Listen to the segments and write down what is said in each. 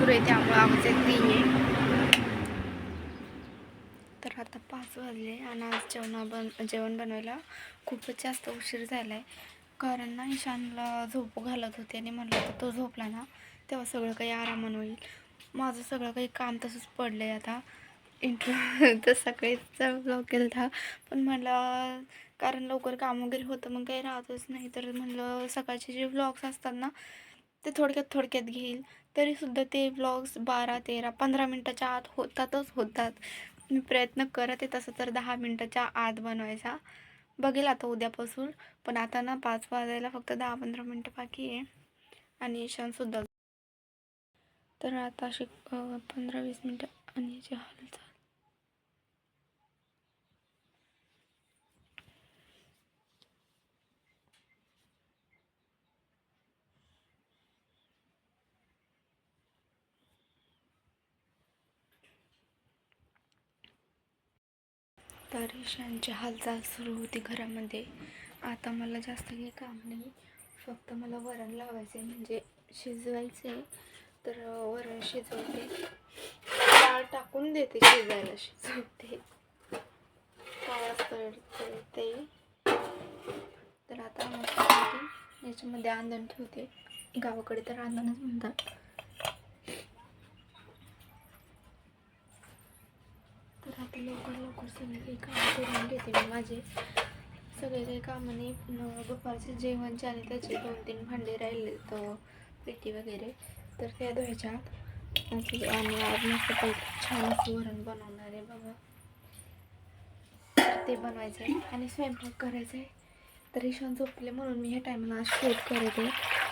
सुरू आहे त्यामुळे आवाज येत नाही आहे. तर आता पाच वाजले आणि आज जेवणा बन जेवण बनवायला खूपच जास्त उशीर झाला आहे कारण ना ईशानला झोप घालत होते आणि म्हटलं तर तो झोपला ना तेव्हा सगळं काही आरामान होईल. माझं सगळं काही काम तसंच पडलं आहे आता. इंट्रो तर सकाळीचा ब्लॉग केला होता पण म्हटलं कारण लवकर काम वगैरे होतं मग काही राहतच नाही. तर म्हणलं सकाळचे जे व्लॉग्स असतात ना ते थोडक्यात थोडक्यात घेईल. तरीसुद्धा ते व्लॉग्स बारा तेरा पंधरा मिनटाच्या आत होतातच होतात. मी प्रयत्न करत आहे तसं तर दहा मिनटाच्या आत बनवायचा. बघेल आता उद्यापासून. पण आता ना पाच वाजायला फक्त दहा पंधरा मिनटं बाकी आहे. आणि ईशानसुद्धा तर आता अशी पंधरा वीस मिनटं आणि याची हालचाल. तर ईशानची हालचाल सुरू होती घरामध्ये. आता मला जास्त काही काम नाही. फक्त मला वरण लावायचं आहे म्हणजे शिजवायचं आहे तर वरण शिजवते. डाळ टाकून देते शिजायला शिजवते. काळाच तळते तर आता याच्यामध्ये आंधण ठेवते. गावाकडे तर आंधणच म्हणतात तर आता लवकर लवकर सगळे काही काम करून घेते मी माझे. सगळे काही कामाने दुपारचे जेवण जे त्याचे दोन तीन भांडे राहिले तर पेटी वगैरे. तर त्या धुवायच्या आणि आज मस्त पैकी छान असं वरण बनवणार आहे बघा. ते बनवायचं आहे आणि स्वयंपाक करायचा आहे तर ईशान झोपले म्हणून मी ह्या टायमाला शूट करत. आहे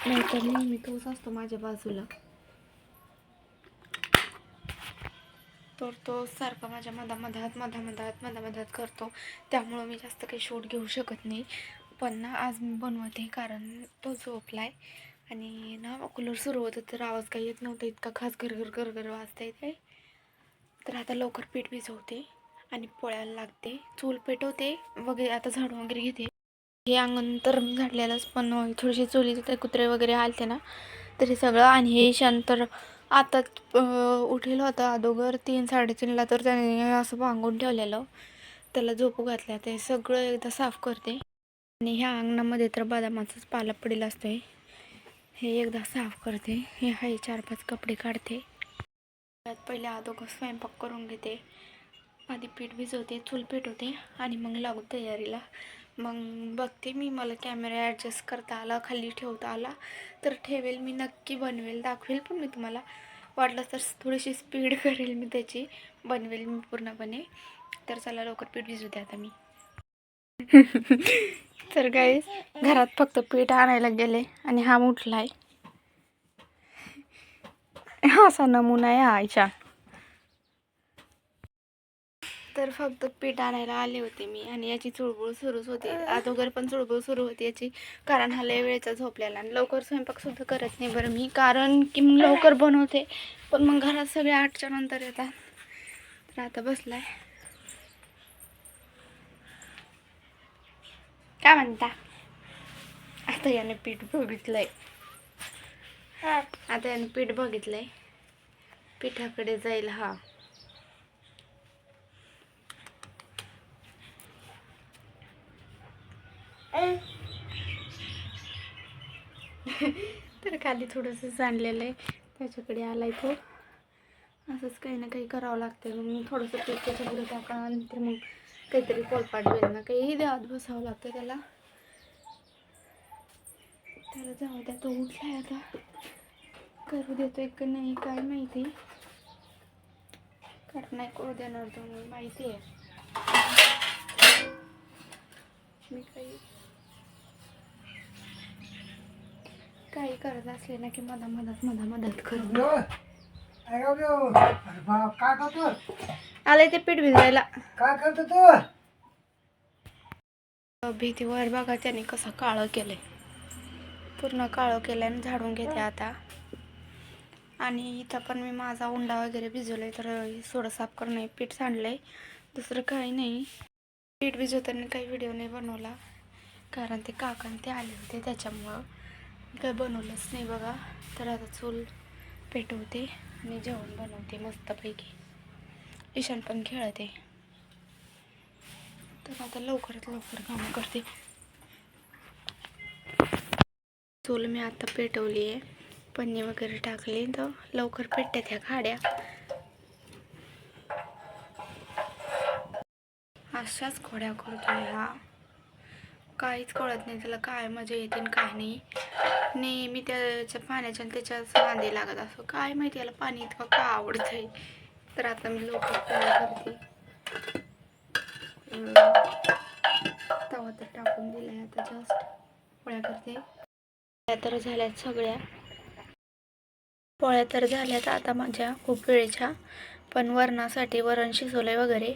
नाहीतर नेहमी तोच असतो माझ्या बाजूला. तर तो सारखा माझ्या मधामधात मधामधात मधामधात करतो. त्यामुळं मी जास्त काही शूट घेऊ शकत नाही. पण ना आज मी बनवते कारण तो झोपलाय. आणि ना कूलर सुरू होतं तर आवाज काही येत नव्हता इतका खास गरगर गरगर वाजता येते तर आता लवकर पीठ भिजवते आणि पोळ्याला लागते. चूल पेटवते वगैरे आता झाडू वगैरे घेते. हे अंगण तर मी झाडलेलंच पण थोडीशी चुलीचे कुत्रे वगैरे आलते ना तर हे सगळं आणि हे शांतर आताच आता होता होतं अगोदर तीन साडेतीनला तर त्याने असं बांगून ठेवलेलं. त्याला झोपू घातल्या. ते सगळं एकदा साफ करते. आणि ह्या अंगणामध्ये तर बदामाचाच पाला पडेल असतोय. हे एकदा साफ करते. हे हाय चार पाच कपडे काढते. त्यात पहिले अगोदर स्वयंपाक करून घेते. आधी पीठ भिजवते चूल पेटवते आणि मग लागू तयारीला. मग बघते मी मला कॅमेरा ॲडजस्ट करता आला खाली ठेवता आला. तर ठेवेल मी नक्की बनवेल दाखवेल पण मी तुम्हाला. वाटलं तर थोडीशी स्पीड करेल मी त्याची बनवेल मी पूर्णपणे. तर चला लवकर पीठ भिजू द्या आता मी. तर काही घरात फक्त पीठ आणायला गेले आणि हा उठला आहे हा असा नमुना आहे आईच्या तर फक्त पीठ आणायला आले होते मी आणि याची चुळबुळ सुरूच होती. अगोदर पण चुळबुळ सुरू होती याची कारण हा लय वेळेचा झोपलेला आणि लवकर स्वयंपाक सुद्धा करत नाही बरं मी कारण की मग लवकर बनवते. पण मग घरात सगळे आठच्या नंतर येतात. तर आता बसलाय. काय म्हणता? आता याने पीठ बघितलंय. आता याने पीठ बघितलंय. पिठाकडे जाईल हा. तर खाली थोडंसं सांडलेलं आहे. त्याच्याकडे आलाय तो. असंच काही ना काही करावं लागतं मग थोडंसं पीठ त्याच्याकडे टाका नंतर मग काहीतरी पोलपाट होईल ना काहीही देवात बसावं लागतं त्याला. त्याला जाऊ द्या तो उठलाय आता. करू देतो का नाही काय माहिती. कारण नाही करू देणार तो माहिती आहे. मी काही काही करत असले ना की मधा मधात मधा मधात कर काय करतो? आलंय ते पीठ भिजवायला. काय करतो तू? भीतीवर बघा त्याने कसं काळं केलंय. पूर्ण काळं केलंय आणि झाडून घेते आता. आणि इथं पण मी माझा उंडा वगैरे भिजवलाय तर सोडं साफ करून पीठ सांडलंय. दुसरं काही नाही. पीठ भिजवताना काही व्हिडिओ नाही बनवला. कारण ते काका ते आले होते त्याच्यामुळं. काय बनवलंच नाही बघा. तर आता चूल पेटवते आणि जेवण बनवते मस्तपैकी. ईशान पण खेळते. तर आता लवकरात लवकर कामं करते. चूल मी आता पेटवली आहे. पन्नी वगैरे टाकली तर लवकर पेटते त्या खाड्या. अशाच खोड्या करतो ह्या काहीच कळत नाही त्याला काय मजा येते आणि काय नाही. नेहमी त्याच्या पाण्याच्या आणि त्याच्याच लागत असो. काय माहिती याला पाणी इतकं का आवडतंय? तर आता मी लवकर पोळ्या करते. तवा तर टाकून दिलाय आता जस्ट पोळ्या करते. पोळ्या तर झाल्यात सगळ्या. पोळ्या तर झाल्यात आता माझ्या खूप वेळेच्या. पण वरणासाठी वरण शिजवलंय वगैरे.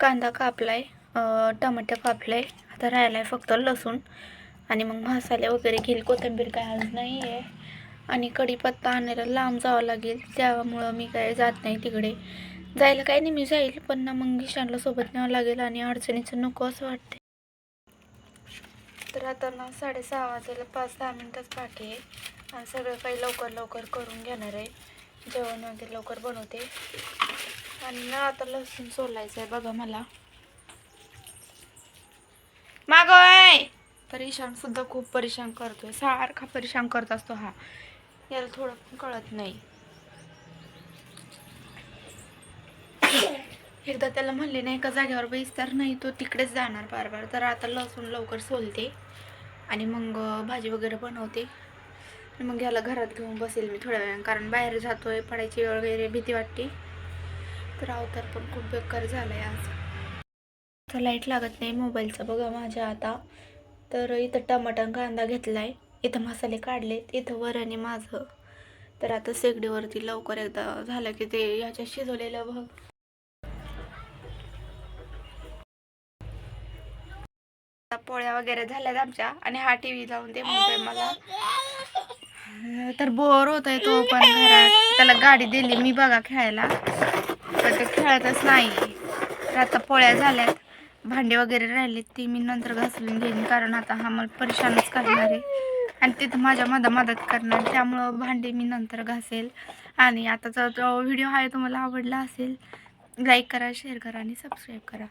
कांदा कापलाय अं, कापलाय. आता राहिलाय फक्त लसूण. आणि मग मसाले वगैरे घेईल. कोथिंबीर काय आज नाही आहे आणि कढीपत्ता आणायला लांब जावं लागेल. त्यामुळं मी काय जात नाही तिकडे. जायला काही नाही मी जाईल. पण ना मग ईशानला सोबत न्यावं लागेल आणि अडचणीचं नको असं वाटते तर आता ना साडेसहा वाजायला पाच दहा मिनटंच बाकी आहे. आणि सगळं काही लवकर लवकर करून घेणार आहे. जेवण वगैरे लवकर बनवते. आणि ना आता लसूण सोलायचं आहे बघा मला. मागोय तर सुद्धा खूप परेशान करतोय. सारखा परेशान करत असतो हा. याला थोडं पण कळत नाही. एकदा त्याला म्हणले नाही एका जागेवर बैस तर नाही तो तिकडेच जाणार बार बार तर आता लसूण लवकर सोलते आणि मग भाजी वगैरे बनवते. मग याला घरात घेऊन बसेल मी थोड्या वेळाने कारण बाहेर जातोय पडायची वेळ वगैरे भीती वाटते. तर अवतार पण खूप बेकार झाला आहे आज. तर लाइट लागत नाही मोबाईलचा बघा माझ्या आता. तर इथं टमाटा कांदा घेतला आहे इथं मसाले काढलेत इथं वरण आहे माझं तर आता शेगडीवरती लवकर एकदा झालं की ते ह्याच्यात शिजवलेलं बघ. आता पोळ्या वगैरे झाल्यात आमच्या आणि हा टी व्ही लावून ते म्हणतोय मला. तर बोर होत आहे तो पण घरात. त्याला गाडी दिली मी बघा खेळायला. पण ते खेळतच नाही. तर आता पोळ्या झाल्यात. भांडे वगैरे राहिलेत ते मी नंतर घासून घेईन कारण आता हा मला परेशानच करणार आहे. आणि तिथं माझ्या मदा मदत करणार त्यामुळं भांडे मी नंतर घासेल. आणि आताचा जो व्हिडिओ आहे तुम्हाला आवडला असेल लाईक करा शेअर करा आणि सबस्क्राईब करा.